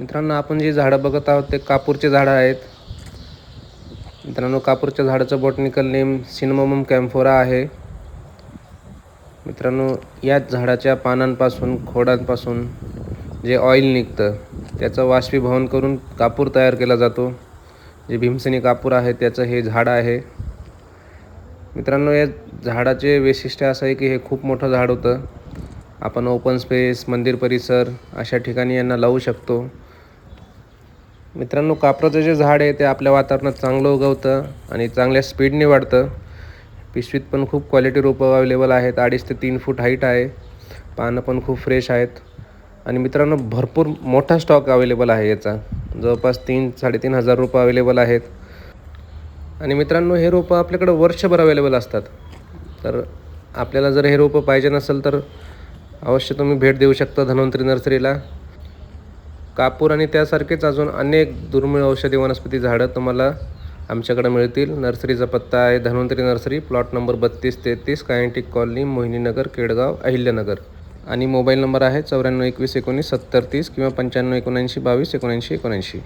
मित्रांनो आपण जी झाडं बघत आहोत ते कापूरचे झाडं आहेत. मित्रांनो कापूरच्या झाडाचं बॉटनिकल नेम सिनेमम कॅम्फोरा आहे. मित्रांनो याच झाडाच्या पानांपासून खोडांपासून जे ऑइल निघतं त्याचं वाष्पीभवन करून कापूर तयार केला जातो. जे भीमसेनी कापूर आहे त्याचं हे झाड आहे. मित्रांनो या झाडाचे वैशिष्ट्य असं आहे की हे खूप मोठं झाड होतं. आपण ओपन स्पेस मंदिर परिसर अशा ठिकाणी यांना लावू शकतो. मित्रांनो कापराचं जे झाड आहे ते आपल्या वातावरणात चांगलं उगवतं आणि चांगल्या स्पीडने वाढतं. पिशवीत पण खूप क्वालिटी रोपं अवेलेबल आहेत. अडीच ते तीन फूट हाईट आहे. पानं पण खूप फ्रेश आहेत. आणि मित्रांनो भरपूर मोठा स्टॉक अवेलेबल आहे याचा. जवळपास तीन साडेतीन हजार रोपं अवेलेबल आहेत. आणि मित्रांनो हे रोपं आपल्याकडं वर्षभर अवेलेबल असतात. तर आपल्याला जर हे रोपं पाहिजे नसेल तर अवश्य तुम्ही भेट देऊ शकता धन्वंतरी नर्सरीला. कापूर आणि त्यासारखेच अजून अनेक दुर्मिळ औषधी वनस्पती झाडं तुम्हाला आमच्याकडे मिळतील. नर्सरीचा पत्ता आहे धन्वंतरी नर्सरी प्लॉट नंबर बत्तीस तेहतीस कायंटिक कॉलनी मोहिनीनगर केडगाव अहिल्यानगर. आणि मोबाईल नंबर आहे चौऱ्याण्णव एकवीस एकोणीस सत्तर तीस किंवा पंच्याण्णव एकोणऐंशी बावीस एकोणऐंशी एकोणऐंशी.